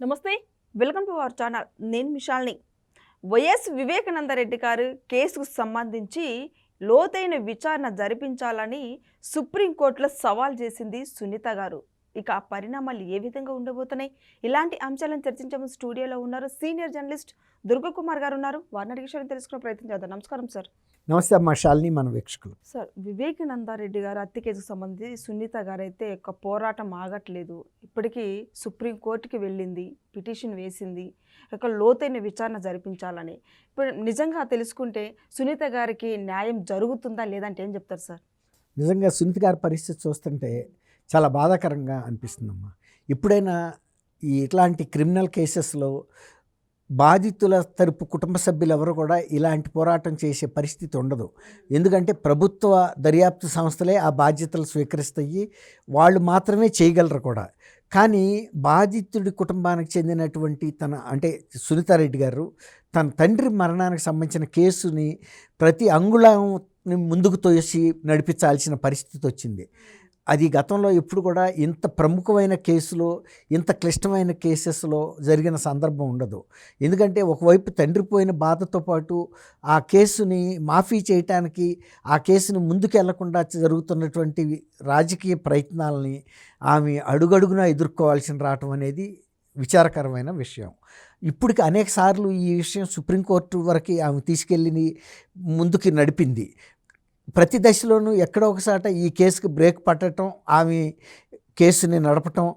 నమస్తే welcome to our channel. నేను మిషాల్ని. YS Vivekananda Reddy గారు కేసుకు సంబంధించి లోతైన విచారణ జరిపించాలని సుప్రీంకోర్టులో సవాల్ చేసింది సునీత గారు. ఇక ఆ పరిణామాలు ఏ విధంగా ఉండబోతున్నాయి? ఇలాంటి అంశాలను చర్చించడం స్టూడియోలో ఉన్నారు సీనియర్ జర్నలిస్ట్ దుర్గకుమార్ గారు ఉన్నారు. వారిని అడిగే విషయాన్ని తెలుసుకునే ప్రయత్నం చేద్దాం. నమస్కారం సార్. నమస్తే అమ్మా శాలిని మన వీక్షకులు. సార్ వివేకానంద రెడ్డి గారు హత్య కేసుకు సంబంధించి సునీత గారు అయితే ఒక పోరాటం ఆగట్లేదు. ఇప్పటికీ సుప్రీంకోర్టుకి వెళ్ళింది పిటిషన్ వేసింది ఒక లోతైన విచారణ జరిపించాలని. ఇప్పుడు నిజంగా తెలుసుకుంటే సునీత గారికి న్యాయం జరుగుతుందా లేదంటే ఏం చెప్తారు సార్? నిజంగా సునీత గారి పరిస్థితి చూస్తుంటే చాలా బాధాకరంగా అనిపిస్తుందమ్మా. ఎప్పుడైనా ఈ ఇట్లాంటి క్రిమినల్ కేసెస్లో బాధితుల తరపు కుటుంబ సభ్యులు ఎవరు కూడా ఇలాంటి పోరాటం చేసే పరిస్థితి ఉండదు. ఎందుకంటే ప్రభుత్వ దర్యాప్తు సంస్థలే ఆ బాధ్యతలు స్వీకరిస్తాయి. వాళ్ళు మాత్రమే చేయగలరు కూడా. కానీ బాధితుడి కుటుంబానికి చెందినటువంటి తన అంటే సునీతారెడ్డి గారు తన తండ్రి మరణానికి సంబంధించిన కేసుని ప్రతి అంగుళాన్ని ముందుకు తోసి నడిపించాల్సిన పరిస్థితి వచ్చింది. అది గతంలో ఎప్పుడు కూడా ఇంత ప్రముఖమైన కేసులో ఇంత క్లిష్టమైన కేసెస్లో జరిగిన సందర్భం ఉండదు. ఎందుకంటే ఒకవైపు తండ్రి పోయిన బాధతో పాటు ఆ కేసుని మాఫీ చేయటానికి ఆ కేసుని ముందుకెళ్ళకుండా జరుగుతున్నటువంటి రాజకీయ ప్రయత్నాలని ఆమె అడుగడుగునా ఎదుర్కోవాల్సిన రావటం అనేది విచారకరమైన విషయం. ఇప్పటికి అనేక సార్లు ఈ విషయం సుప్రీంకోర్టు వరకు ఆమె తీసుకెళ్ళి ముందుకి నడిపింది. ప్రతి దశలోనూ ఎక్కడో ఒకసాట ఈ కేసుకి బ్రేక్ పట్టడం ఆమె కేసుని నడపటం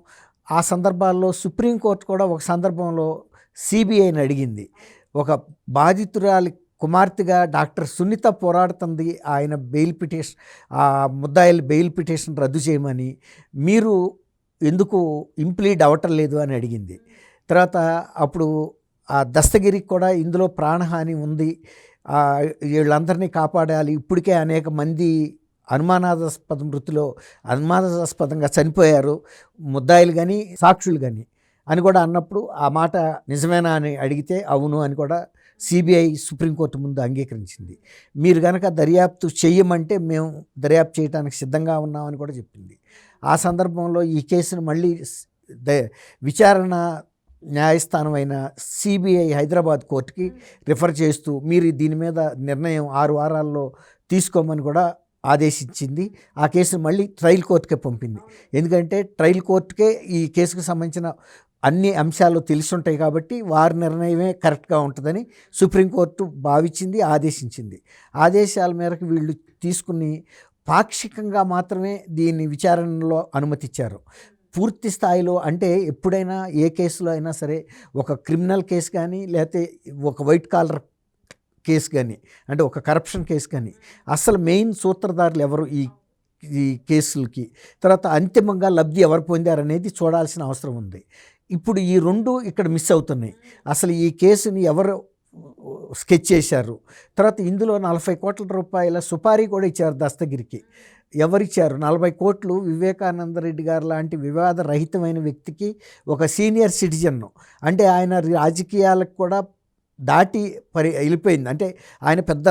ఆ సందర్భాల్లో సుప్రీంకోర్టు కూడా ఒక సందర్భంలో సిబిఐని అడిగింది. ఒక బాధితురాలి కుమార్తెగా డాక్టర్ సునీత పోరాడుతుంది. ఆయన బెయిల్ పిటిషన్ ఆ ముద్దాయిల బెయిల్ పిటిషన్ రద్దు చేయమని మీరు ఎందుకు ఇంప్లీడ్ అవ్వటం లేదు అని అడిగింది. తర్వాత అప్పుడు ఆ దస్తగిరికి కూడా ఇందులో ప్రాణహాని ఉంది. వీళ్ళందరినీ కాపాడాలి. ఇప్పటికే అనేక మంది అనుమానాస్పద మృతిలో అనుమానాస్పదంగా చనిపోయారు. ముద్దాయిలు కానీ సాక్షులు కానీ అని కూడా అన్నప్పుడు ఆ మాట నిజమేనా అని అడిగితే అవును అని కూడా సిబిఐ సుప్రీంకోర్టు ముందు అంగీకరించింది. మీరు కనుక దర్యాప్తు చెయ్యమంటే మేము దర్యాప్తు చేయడానికి సిద్ధంగా ఉన్నామని కూడా చెప్పింది. ఆ సందర్భంలో ఈ కేసును మళ్ళీ ద- విచారణ న్యాయస్థానం అయిన సిబిఐ హైదరాబాద్ కోర్టుకి రిఫర్ చేస్తూ మీరు దీని మీద నిర్ణయం ఆరు వారాల్లో తీసుకోమని కూడా ఆదేశించింది. ఆ కేసును మళ్ళీ ట్రయల్ కోర్టుకే పంపింది. ఎందుకంటే ట్రయల్ కోర్టుకే ఈ కేసుకు సంబంధించిన అన్ని అంశాలు తెలిసి ఉంటాయి కాబట్టి వారి నిర్ణయమే కరెక్ట్గా ఉంటుందని సుప్రీంకోర్టు భావించింది ఆదేశించింది. ఆదేశాల మేరకు వీళ్ళు తీసుకుని పాక్షికంగా మాత్రమే దీన్ని విచారణలో అనుమతిచ్చారు. పూర్తి స్థాయిలో అంటే ఎప్పుడైనా ఏ కేసులో అయినా సరే ఒక క్రిమినల్ కేసు కానీ లేకపోతే ఒక వైట్ కాలర్ కేసు కానీ అంటే ఒక కరప్షన్ కేసు కానీ అసలు మెయిన్ సూత్రధారులు ఎవరు ఈ ఈ కేసులకి? తర్వాత అంతిమంగా లబ్ధి ఎవరు పొందారనేది చూడాల్సిన అవసరం ఉంది. ఇప్పుడు ఈ రెండు ఇక్కడ మిస్ అవుతున్నాయి. అసలు ఈ కేసుని ఎవరు స్కెచ్ చేశారు? తర్వాత ఇందులో నలభై కోట్ల రూపాయల సుపారీ కూడా ఇచ్చారు దస్తగిరికి. ఎవరిచ్చారు? నలభై కోట్లు వివేకానంద రెడ్డి గారు లాంటి వివాద రహితమైన వ్యక్తికి ఒక సీనియర్ సిటిజన్ను. అంటే ఆయన రాజకీయాలకు కూడా దాటి పరి వెళ్ళిపోయింది. అంటే ఆయన పెద్ద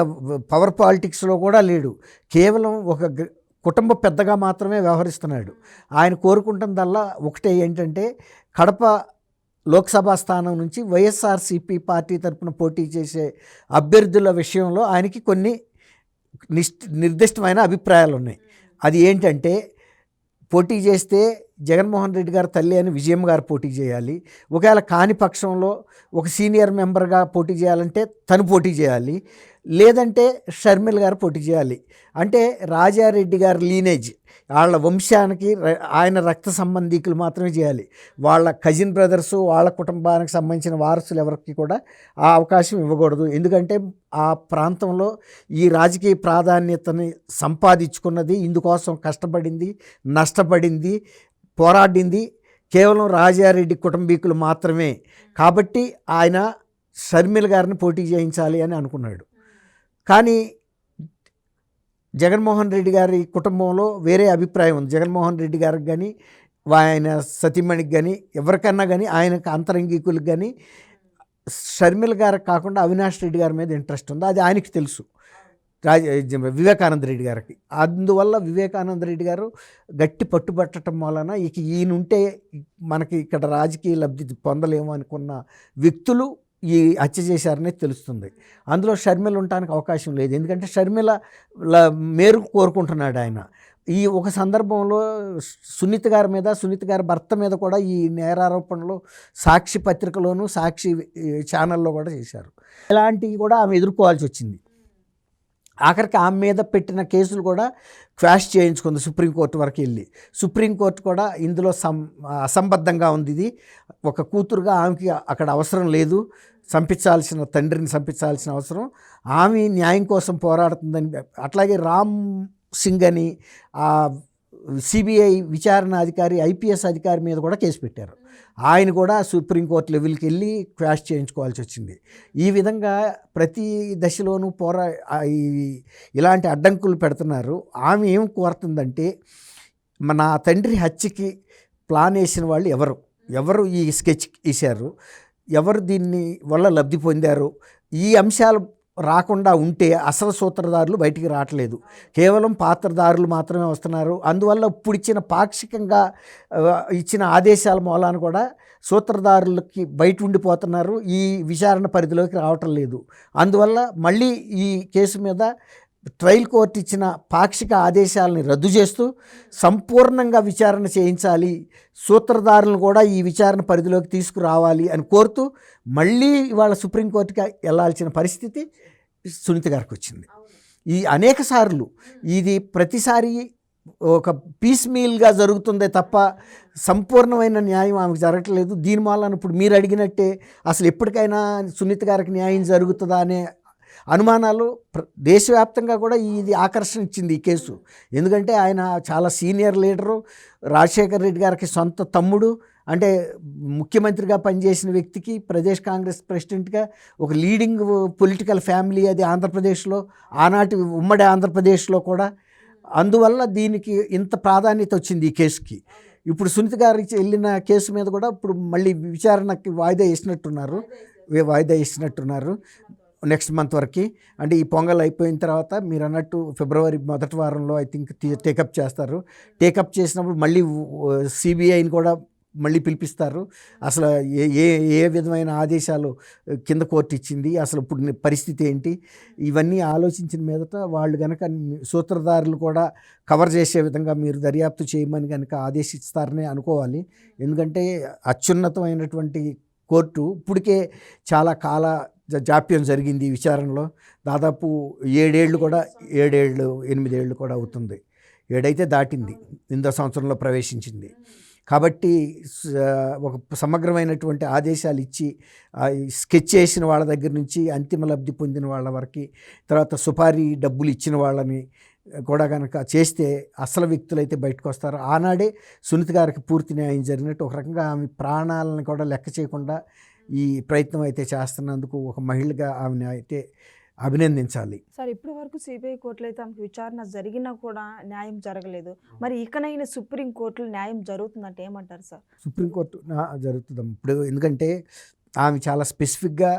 పవర్ పాలిటిక్స్లో కూడా లేడు. కేవలం ఒక కుటుంబ పెద్దగా మాత్రమే వ్యవహరిస్తున్నాడు. ఆయన కోరుకుంటుందల్లా ఒకటే ఏంటంటే కడప లోక్సభ స్థానం నుంచి వైఎస్ఆర్సీపీ పార్టీ తరపున పోటీ చేసే అభ్యర్థుల విషయంలో ఆయనకి కొన్ని నిర్దిష్టమైన అభిప్రాయాలు ఉన్నాయి అది ఏంటంటే పోటీ చేస్తే జగన్మోహన్ రెడ్డి గారి తల్లి అని విజయమ్మ గారు పోటీ చేయాలి. ఒకవేళ కాని పక్షంలో ఒక సీనియర్ మెంబర్గా పోటీ చేయాలంటే తను పోటీ చేయాలి. లేదంటే షర్మిల గారు పోటీ చేయాలి. అంటే రాజారెడ్డి గారి లీనేజ్ వాళ్ళ వంశానికి ఆయన రక్త సంబంధీకులు మాత్రమే చేయాలి. వాళ్ళ కజిన్ బ్రదర్స్ వాళ్ళ కుటుంబానికి సంబంధించిన వారసులు ఎవరికి కూడా ఆ అవకాశం ఇవ్వకూడదు. ఎందుకంటే ఆ ప్రాంతంలో ఈ రాజకీయ ప్రాధాన్యతని సంపాదించుకున్నది ఇందుకోసం కష్టపడింది నష్టపడింది పోరాడింది కేవలం రాజారెడ్డి కుటుంబీకులు మాత్రమే. కాబట్టి ఆయన షర్మిల గారిని పోటీ చేయించాలి అని అనుకున్నాడు. కానీ జగన్మోహన్ రెడ్డి గారి కుటుంబంలో వేరే అభిప్రాయం ఉంది. జగన్మోహన్ రెడ్డి గారికి కానీ ఆయన సతీమణికి కానీ ఎవరికన్నా కానీ ఆయనకు అంతరంగికులకు కానీ షర్మిల గారికి కాకుండా అవినాష్ రెడ్డి గారి మీద ఇంట్రెస్ట్ ఉంది. అది ఆయనకి తెలుసు. రాజ వివేకానంద రెడ్డి గారికి. అందువల్ల వివేకానంద రెడ్డి గారు గట్టి పట్టుబట్టడం వలన ఇక ఈయనుంటే మనకి ఇక్కడ రాజకీయ లబ్ధి పొందలేము అనుకున్న వ్యక్తులు ఈ హత్య చేశారనే తెలుస్తుంది. అందులో షర్మిల ఉండటానికి అవకాశం లేదు. ఎందుకంటే షర్మిల ల- మేరకు కోరుకుంటున్నాడు ఆయన. ఈ ఒక సందర్భంలో సునీత గారి మీద సునీత గారి భర్త మీద కూడా ఈ నేరారోపణలు సాక్షి పత్రికలోను సాక్షి ఈ, ఛానల్లో కూడా చేశారు. ఇలాంటివి కూడా ఆమె ఎదుర్కోవాల్సి వచ్చింది. ఆఖరికి ఆమె మీద పెట్టిన కేసులు కూడా క్వాష్ చేయించుకుంది సుప్రీంకోర్టు వరకు వెళ్ళి. సుప్రీంకోర్టు కూడా ఇందులో సం అసంబద్ధంగా ఉంది ఇది. ఒక కూతురుగా ఆమెకి అక్కడ అవసరం లేదు. చంపించాల్సిన తండ్రిని చంపించాల్సిన అవసరం. ఆమె న్యాయం కోసం పోరాడుతుందని అట్లాగే రామ్ సింగ్ అని సిబిఐ విచారణ అధికారి ఐపీఎస్ అధికారి మీద కూడా కేసు పెట్టారు. ఆయన కూడా సుప్రీంకోర్టు లెవెల్కి వెళ్ళి క్వాష్ చేయించుకోవాల్సి వచ్చింది. ఈ విధంగా ప్రతి దశలోనూ పోరా ఈ ఇలాంటి అడ్డంకులు పెడుతున్నారు. ఆమె ఏం కోరుతుందంటే మన తండ్రి హత్యకి ప్లాన్ వేసిన వాళ్ళు ఎవరు? ఎవరు ఈ స్కెచ్ వేశారు ఎవరు దీన్ని వల్ల లబ్ధి పొందారు? ఈ అంశాలు రాకుండా ఉంటే అసలు సూత్రధారులు బయటికి రావట్లేదు. కేవలం పాత్రధారులు మాత్రమే వస్తున్నారు. అందువల్ల ఇప్పుడు ఇచ్చిన పాక్షికంగా ఇచ్చిన ఆదేశాల మూలాన కూడా సూత్రధారులకి బయట ఉండిపోతున్నారు. ఈ విచారణ పరిధిలోకి రావటం లేదు. అందువల్ల మళ్ళీ ఈ కేసు మీద ట్రయల్ కోర్టు ఇచ్చిన పాక్షిక ఆదేశాలని రద్దు చేస్తూ సంపూర్ణంగా విచారణ చేయించాలి సూత్రధారులను కూడా ఈ విచారణ పరిధిలోకి తీసుకురావాలి అని కోరుతూ మళ్ళీ ఇవాళ సుప్రీంకోర్టుకి వెళ్ళాల్సిన పరిస్థితి సునీత గారికి వచ్చింది. ఈ అనేక సార్లు ఇది ప్రతిసారి ఒక పీస్ మీల్గా జరుగుతుందే తప్ప సంపూర్ణమైన న్యాయం ఆమెకు జరగట్లేదు. దీని వలన ఇప్పుడు మీరు అడిగినట్టే అసలు ఎప్పటికైనా సునీత గారికి న్యాయం జరుగుతుందా అనే అనుమానాలు ప్ర- దేశవ్యాప్తంగా కూడా ఇది ఆకర్షణ ఇచ్చింది ఈ కేసు. ఎందుకంటే ఆయన చాలా సీనియర్ లీడరు రాజశేఖర్ రెడ్డి గారికి సొంత తమ్ముడు అంటే ముఖ్యమంత్రిగా పనిచేసిన వ్యక్తికి ప్రదేశ్ కాంగ్రెస్ ప్రెసిడెంట్గా ఒక లీడింగ్ పొలిటికల్ ఫ్యామిలీ అది ఆంధ్రప్రదేశ్లో ఆనాటి ఉమ్మడి ఆంధ్రప్రదేశ్లో కూడా. అందువల్ల దీనికి ఇంత ప్రాధాన్యత వచ్చింది ఈ కేసుకి. ఇప్పుడు సునీత గారికి వెళ్ళిన కేసు మీద కూడా ఇప్పుడు మళ్ళీ విచారణకి వాయిదా వేసినట్టున్నారు. వే- వాయిదా వేసినట్టున్నారు. నెక్స్ట్ మంత్ వరకు. అంటే ఈ పొంగల్ అయిపోయిన తర్వాత మీరు అన్నట్టు ఫిబ్రవరి మొదటి వారంలో ఐ థింక్ టేకప్ చేస్తారు. టేకప్ చేసినప్పుడు మళ్ళీ సిబిఐని కూడా మళ్ళీ పిలిపిస్తారు. అసలు ఏ ఏ విధమైన ఆదేశాలు కింద కోర్టు ఇచ్చింది అసలు ఇప్పుడు పరిస్థితి ఏంటి? ఇవన్నీ ఆలోచించిన మీదట వాళ్ళు కనుక సూత్రధారులు కూడా కవర్ చేసే విధంగా మీరు దర్యాప్తు చేయమని కనుక ఆదేశిస్తారనే అనుకోవాలి. ఎందుకంటే అత్యున్నతమైనటువంటి కోర్టు ఇప్పటికే చాలా కాల జాప్యం జరిగింది ఈ విచారణలో. దాదాపు ఏడేళ్ళు కూడా ఏడేళ్ళు ఎనిమిదేళ్ళు కూడా అవుతుంది. ఏడైతే దాటింది ఎనిమిదో సంవత్సరంలో ప్రవేశించింది. కాబట్టి ఒక సమగ్రమైనటువంటి ఆదేశాలు ఇచ్చి స్కెచ్ చేసిన వాళ్ళ దగ్గర నుంచి అంతిమ లబ్ధి పొందిన వాళ్ళ వరకు తర్వాత సుపారీ డబ్బులు ఇచ్చిన వాళ్ళని కూడా కనుక చేస్తే అసలు వ్యక్తులైతే బయటకు వస్తారు. ఆనాడే సునీత గారికి పూర్తి న్యాయం జరిగినట్టు ఒక రకంగా ఆమె ప్రాణాలను కూడా లెక్క చేయకుండా ఈ ప్రయత్నం అయితే చేస్తున్నందుకు ఒక మహిళగా ఆమెను అయితే అభినందించాలి. సార్ ఇప్పటి వరకు సిబిఐ కోర్టులో అయితే ఆమెకు విచారణ జరిగినా కూడా న్యాయం జరగలేదు. మరి ఇకనైనా సుప్రీం కోర్టులో న్యాయం జరుగుతుందంటే ఏమంటారు సార్? సుప్రీంకోర్టు జరుగుతుంది. ఇప్పుడు ఎందుకంటే ఆమె చాలా స్పెసిఫిక్గా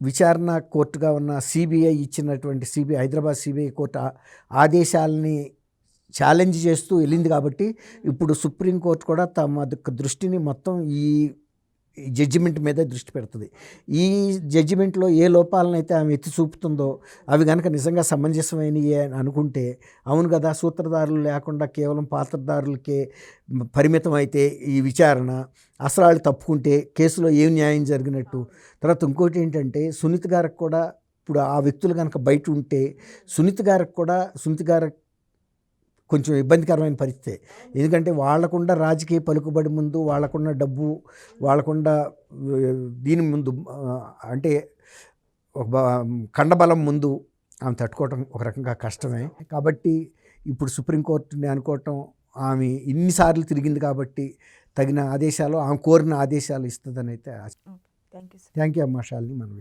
విచారణ కోర్టుగా ఉన్న సిబిఐ ఇచ్చినటువంటి సిబిఐ హైదరాబాద్ సిబిఐ కోర్టు ఆదేశాలని ఛాలెంజ్ చేస్తూ వెళ్ళింది కాబట్టి ఇప్పుడు సుప్రీంకోర్టు కూడా తమ దృష్టిని మొత్తం ఈ జడ్జిమెంట్ మీద దృష్టి పెడుతుంది. ఈ జడ్జిమెంట్లో ఏ లోపాలనైతే ఆమె ఎత్తి చూపుతుందో అవి కనుక నిజంగా సమంజసమైనవి అని అనుకుంటే అవును కదా సూత్రధారులు లేకుండా కేవలం పాత్రధారులకే పరిమితం అయితే ఈ విచారణ అసలు వాళ్ళు తప్పుకుంటే కేసులో ఏం న్యాయం జరిగినట్టు. తర్వాత ఇంకోటి ఏంటంటే సునీత గారికి కూడా ఇప్పుడు ఆ వ్యక్తులు కనుక బయట ఉంటే సునీత గారికి కూడా సునీత్ గారికి కొంచెం ఇబ్బందికరమైన పరిస్థితి. ఎందుకంటే వాళ్ళకుండా రాజకీయ పలుకుబడి ముందు వాళ్ళకున్న డబ్బు వాళ్ళకుండా దీని ముందు అంటే ఒక కండబలం ముందు ఆమె తట్టుకోవటం ఒక రకంగా కష్టమే. కాబట్టి ఇప్పుడు సుప్రీంకోర్టుని అనుకోవటం ఆమె ఇన్నిసార్లు తిరిగింది కాబట్టి తగిన ఆదేశాలు ఆమె కోరిన ఆదేశాలు ఇస్తుందని అయితే థ్యాంక్ యూ అమ్మా శాలిని మనం